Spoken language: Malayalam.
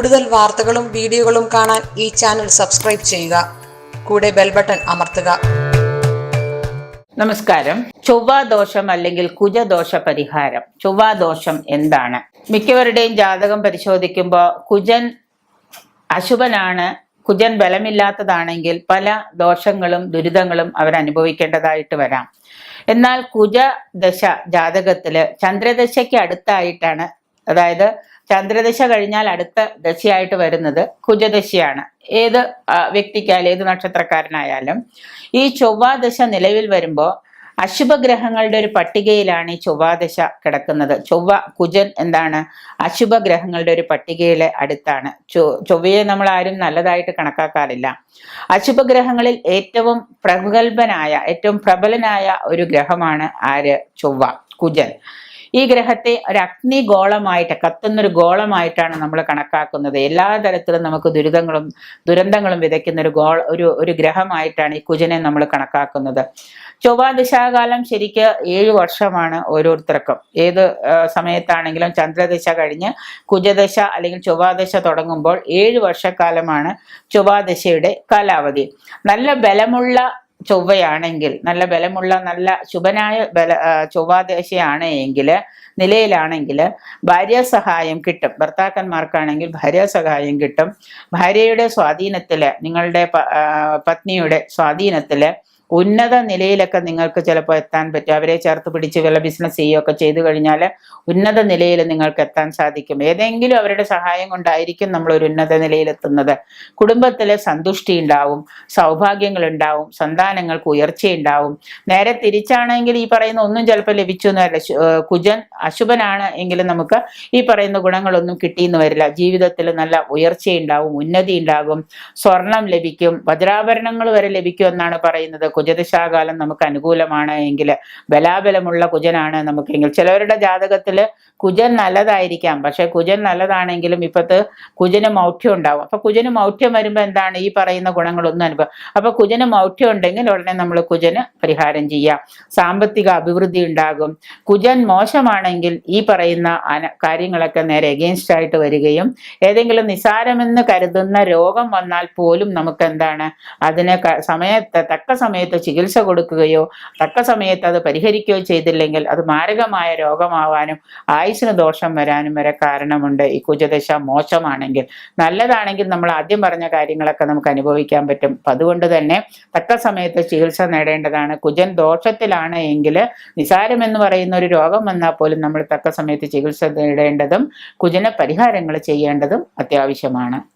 കൂടുതൽ വാർത്തകളും വീഡിയോകളും കാണാൻ ഈ ചാനൽ സബ്സ്ക്രൈബ് ചെയ്യുക. കൂടെ ബെൽ ബട്ടൺ അമർത്തുക. നമസ്കാരം. ചൊവ്വാദോഷം അല്ലെങ്കിൽ കുജദോഷ പരിഹാരം. ചൊവ്വാദോഷം എന്താണ്? മിക്കവരുടെയും ജാതകം പരിശോധിക്കുമ്പോൾ കുജൻ അശുഭനാണ് കുജൻ ബലമില്ലാത്തതാണെങ്കിൽ പല ദോഷങ്ങളും ദുരിതങ്ങളും അവർ അനുഭവിക്കേണ്ടതായിട്ട് വരാം. എന്നാൽ കുജ ദശ ജാതകത്തിൽ ചന്ദ്രദശയ്ക്ക് അടുത്തായിട്ടാണ് അതായത് ചന്ദ്രദശ കഴിഞ്ഞാൽ അടുത്ത ദശയായിട്ട് വരുന്നത് കുജദശയാണ്. ഏത് വ്യക്തിക്കായാലും ഏത് നക്ഷത്രക്കാരനായാലും ഈ ചൊവ്വാദശ നിലവിൽ വരുമ്പോൾ അശുഭഗ്രഹങ്ങളുടെ ഒരു പട്ടികയിലാണ് ഈ ചൊവ്വാദശ കിടക്കുന്നത്. ചൊവ്വ കുജൻ എന്താണ്? അശുഭഗ്രഹങ്ങളുടെ ഒരു പട്ടികയിലെ അടുത്താണ്. ചൊ ചൊവ്വയെ നമ്മൾ ആരും നല്ലതായിട്ട് കണക്കാക്കാറില്ല. അശുഭഗ്രഹങ്ങളിൽ ഏറ്റവും പ്രഗത്ഭനായ ഏറ്റവും പ്രബലനായ ഒരു ഗ്രഹമാണ് ആര്? ചൊവ്വ കുജൻ. ഈ ഗ്രഹത്തെ ഒരു അഗ്നിഗോളമായിട്ട് കത്തുന്നൊരു ഗോളമായിട്ടാണ് നമ്മൾ കണക്കാക്കുന്നത്. എല്ലാ തരത്തിലും നമുക്ക് ദുരിതങ്ങളും ദുരന്തങ്ങളും വിതയ്ക്കുന്ന ഒരു ഗോൾ ഒരു ഒരു ഗ്രഹമായിട്ടാണ് ഈ കുജനെ നമ്മൾ കണക്കാക്കുന്നത്. ചൊവ്വാ ദിശാകാലം ശരിക്ക് ഏഴ് വർഷമാണ് ഓരോരുത്തർക്കും ഏത് സമയത്താണെങ്കിലും ചന്ദ്രദിശ കഴിഞ്ഞ് കുജദശ അല്ലെങ്കിൽ ചൊവ്വാദശ തുടങ്ങുമ്പോൾ ഏഴ് വർഷക്കാലമാണ് ചൊവ്വാദശയുടെ കാലാവധി. നല്ല ബലമുള്ള ചൊവ്വയാണെങ്കിൽ നല്ല ബലമുള്ള നല്ല ശുഭനായ ബല ചൊവ്വാദേശയാണ് എങ്കിൽ നിലയിലാണെങ്കിൽ ഭാര്യാസഹായം കിട്ടും. ഭർത്താക്കന്മാർക്കാണെങ്കിൽ ഭാര്യാസഹായം കിട്ടും. ഭാര്യയുടെ സ്വാധീനത്തിൽ നിങ്ങളുടെ പത്നിയുടെ സ്വാധീനത്തിൽ ഉന്നത നിലയിലൊക്കെ നിങ്ങൾക്ക് ചിലപ്പോൾ എത്താൻ പറ്റും. അവരെ ചേർത്ത് പിടിച്ച് വല്ല ബിസിനസ് ചെയ്യുകയൊക്കെ ചെയ്തു കഴിഞ്ഞാൽ ഉന്നത നിലയിൽ നിങ്ങൾക്ക് എത്താൻ സാധിക്കും. ഏതെങ്കിലും അവരുടെ സഹായം കൊണ്ടായിരിക്കും നമ്മൾ ഒരു ഉന്നത നിലയിലെത്തുന്നത്. കുടുംബത്തിലെ സന്തുഷ്ടി ഉണ്ടാവും സൗഭാഗ്യങ്ങൾ ഉണ്ടാവും സന്താനങ്ങൾക്ക് ഉയർച്ചയുണ്ടാവും നേരെ തിരിച്ചാണെങ്കിൽ ഈ പറയുന്ന ഒന്നും ചിലപ്പോൾ ലഭിച്ചു എന്നല്ല. കുജൻ അശുഭനാണ് എങ്കിലും നമുക്ക് ഈ പറയുന്ന ഗുണങ്ങളൊന്നും കിട്ടിയെന്ന് വരില്ല. ജീവിതത്തിൽ നല്ല ഉയർച്ചയുണ്ടാവും ഉന്നതി ഉണ്ടാകും സ്വർണം ലഭിക്കും വജ്രാഭരണങ്ങൾ വരെ ലഭിക്കും എന്നാണ് പറയുന്നത് കുജദശാകാലം നമുക്ക് അനുകൂലമാണ് എങ്കിൽ ബലാബലമുള്ള കുജനാണ് നമുക്കെങ്കിൽ. ചിലവരുടെ ജാതകത്തിൽ കുജൻ നല്ലതായിരിക്കാം. പക്ഷെ കുജൻ നല്ലതാണെങ്കിലും ഇപ്പത്ത് കുജന് മൗഢ്യം ഉണ്ടാവും. അപ്പൊ കുജന് മൗഢ്യം വരുമ്പോൾ എന്താണ് ഈ പറയുന്ന ഗുണങ്ങളൊന്നും അനുഭവം അപ്പൊ കുജന് മൗഢ്യം ഉണ്ടെങ്കിൽ ഉടനെ നമ്മൾ കുജന് പരിഹാരം ചെയ്യാം. സാമ്പത്തിക അഭിവൃദ്ധി ഉണ്ടാകും. കുജൻ മോശമാണെങ്കിൽ ഈ പറയുന്ന കാര്യങ്ങളൊക്കെ നേരെ എഗെയിൻസ്റ്റ് ആയിട്ട് വരികയും ഏതെങ്കിലും നിസാരമെന്ന് കരുതുന്ന രോഗം വന്നാൽ പോലും നമുക്ക് എന്താണ് അതിനെ സമയത്ത് തക്ക സമയത്ത് ചികിത്സ കൊടുക്കുകയോ തക്ക സമയത്ത് അത് പരിഹരിക്കുകയോ ചെയ്തില്ലെങ്കിൽ അത് മാരകമായ രോഗമാവാനും ആയുസിന് ദോഷം വരാനും വരെ കാരണമുണ്ട്. ഈ കുജദശ മോശമാണെങ്കിൽ നല്ലതാണെങ്കിൽ നമ്മൾ ആദ്യം പറഞ്ഞ കാര്യങ്ങളൊക്കെ നമുക്ക് അനുഭവിക്കാൻ പറ്റും. അപ്പം അതുകൊണ്ട് തന്നെ തക്ക സമയത്ത് ചികിത്സ നേടേണ്ടതാണ്. കുജൻ ദോഷത്തിലാണ് എങ്കിൽ നിസാരമെന്ന് പറയുന്ന ഒരു രോഗം വന്നാൽ പോലും നമ്മൾ തക്ക സമയത്ത് ചികിത്സ നേടേണ്ടതും കുജന പരിഹാരങ്ങൾ ചെയ്യേണ്ടതും അത്യാവശ്യമാണ്.